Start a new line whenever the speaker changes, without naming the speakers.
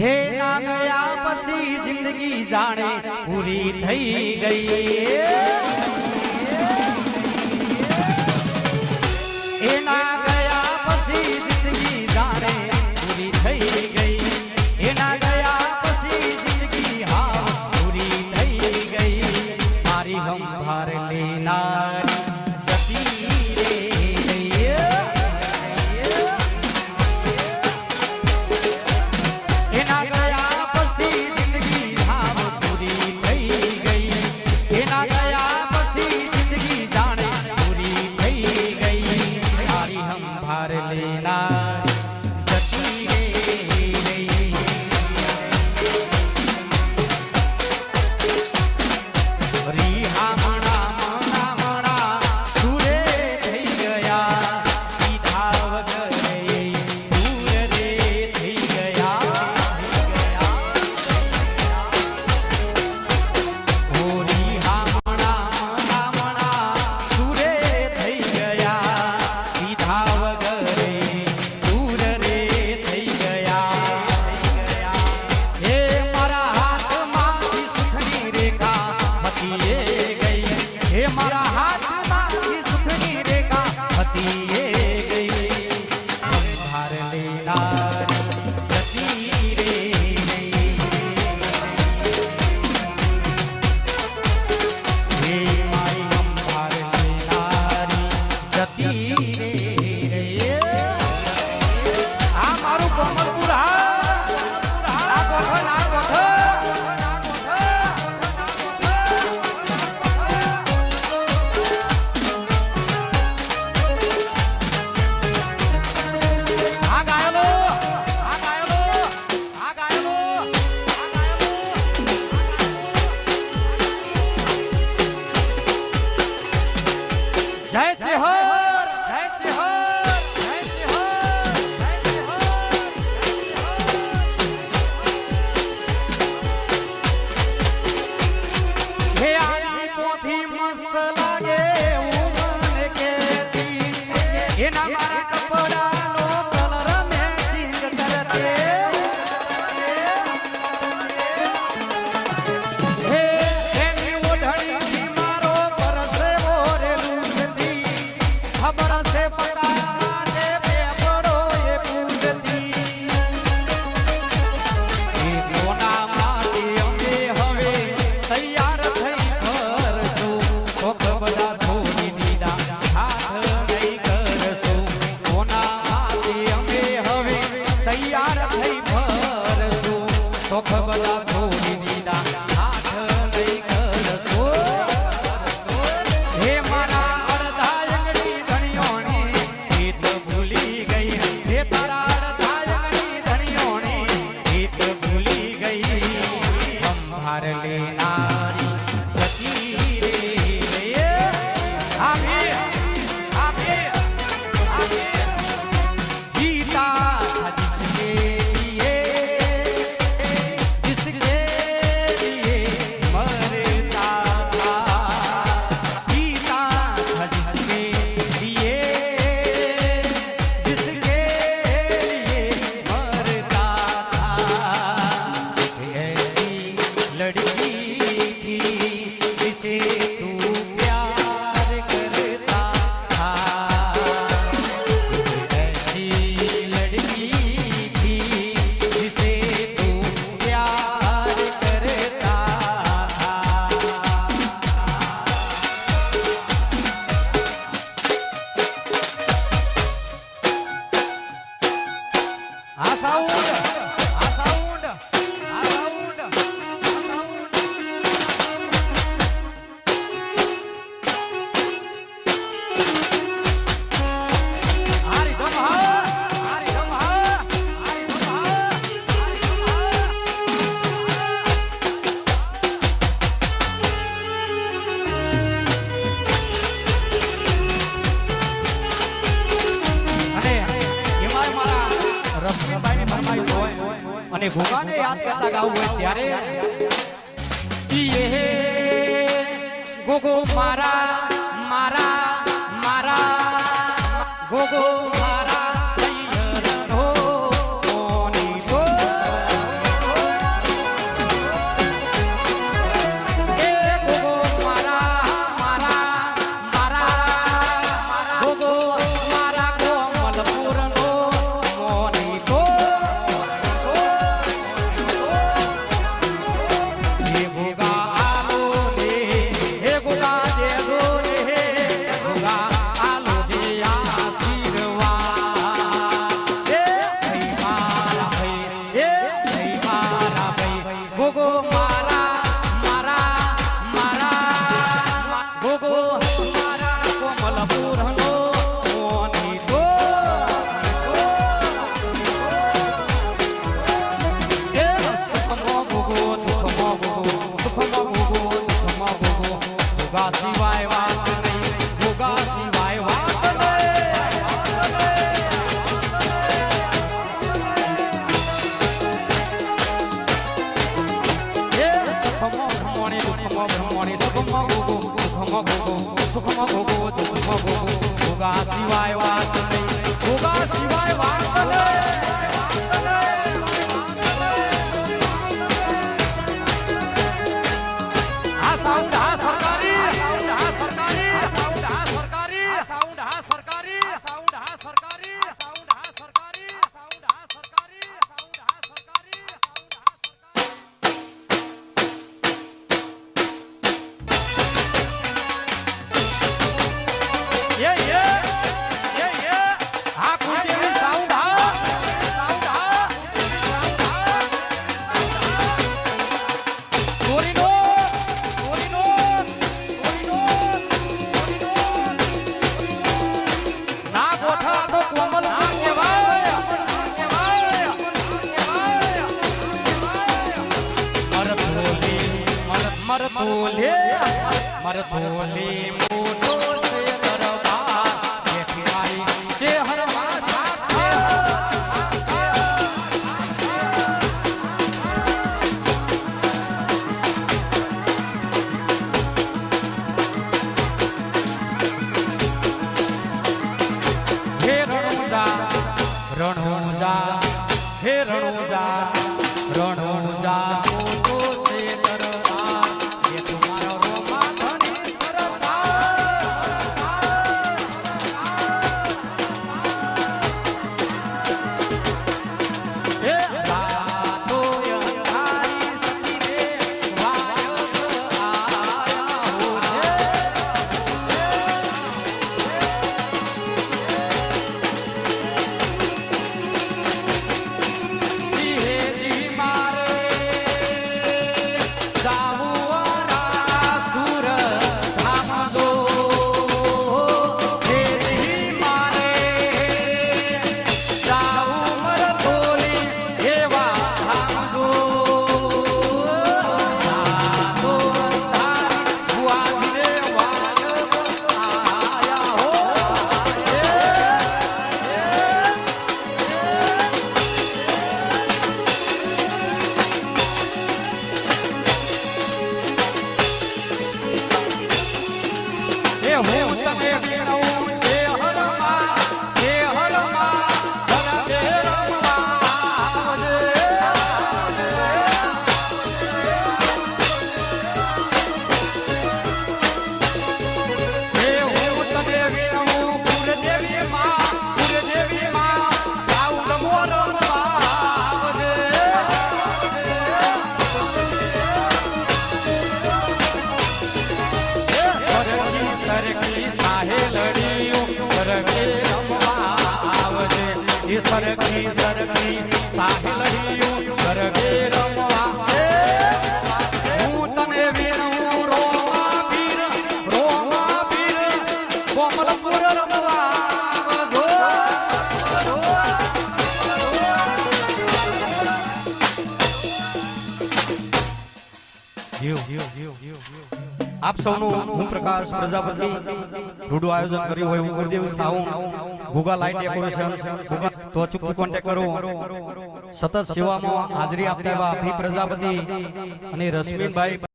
હે ના ગયા પછી જિંદગી જાણે પૂરી થઈ ગઈ. એ ના 来集合 અને ભોગાને યાદ કરતા ગાવું હોય ત્યારે ગોગો મારા મારા મારા ગોગો ભોગો મારા મારા મારા. ભોગો મારા સિવાય વાત ભોગો દુઃખ ભોગો ભોગા સિવાય મરતોલે મરતોલે મોટો 没有没有。એ સરખી સરખી સાહેલડીયું ગરબે રમવા. એ, હું તને વિનું રોમા પીર રોમા પીર, કોમલપુર રમવા જો જીવ જીવ જીવ જીવ જીવ આપ સૌનું હું પ્રકાશ પ્રજાપતિ રૂડું આયોજન કર્યું હોય, હું ગુરુદેવ સાઉન્ડ ગુગા લાઇટ ડેકોરેશન તો અચૂકથી કોન્ટેક્ટ કરો. સતત સેવામાં હાજરી આપતા એવા અભિ પ્રજાપતિ અને રશ્મિનભાઈ